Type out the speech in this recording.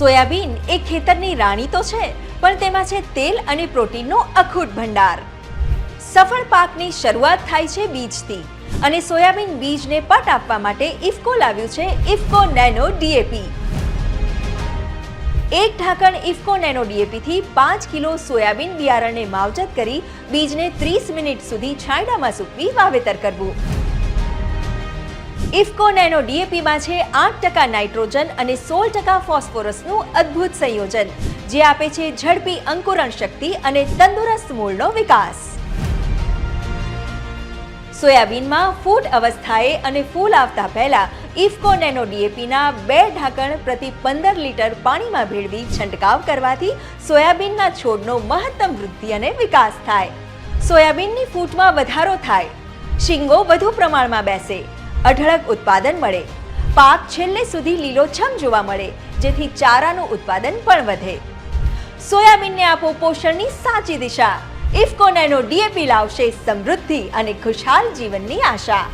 Soybean એ ખેતરની રાણી તો છે, પણ તેમાં છે તેલ અને પ્રોટીનનો અખૂટ ભંડાર. સફળ પાકની શરૂઆત થાય છે બીજથી, અને સોયાબીન બીજને પટ આપવા માટે ઇફકો લાવ્યું છે ઇફકો નેનો ડીએપી. એક ઢાંકણ ઇફકો નેનો ડીએપીથી પાંચ કિલો સોયાબીન બિયારણને માવજત કરી બીજને ત્રીસ મિનિટ સુધી છાંયડામાં સૂકવી વાવેતર કરવું. ઇફકો નેનો ડીએપીમાં છે આઠ ટકા નાઇટ્રોજન અને સોળ ટકા ફોસ્ફોરસનું અદ્ભુત સંયોજન, જે આપે છે ઝડપી અંકુરણ શક્તિ અને તંદુરસ્ત મૂળનો વિકાસ. સોયાબીનમાં ફૂટ અવસ્થાએ અને ફૂલ આવતા પહેલા, ઇફકો નેનો ડીએપીના બે ઢાંકણ પ્રતિ પંદર લીટર પાણીમાં ભેળવી છંટકાવ કરવાથી સોયાબીનના છોડનો મહત્તમ વૃદ્ધિ અને વિકાસ થાય. સોયાબીનની ફૂટમાં વધારો થાય. શીંગો વધુ પ્રમાણમાં બેસે. અઢળક ઉત્પાદન મળે. પાક છેલ્લે સુધી લીલોછમ જોવા મળે, જેથી ચારાનું ઉત્પાદન પણ વધે. સોયાબીનને આપો પોષણની સાચી દિશા. ઇફકો નેનો ડીએપી લાવશે સમૃદ્ધિ અને ખુશહાલ જીવનની આશા.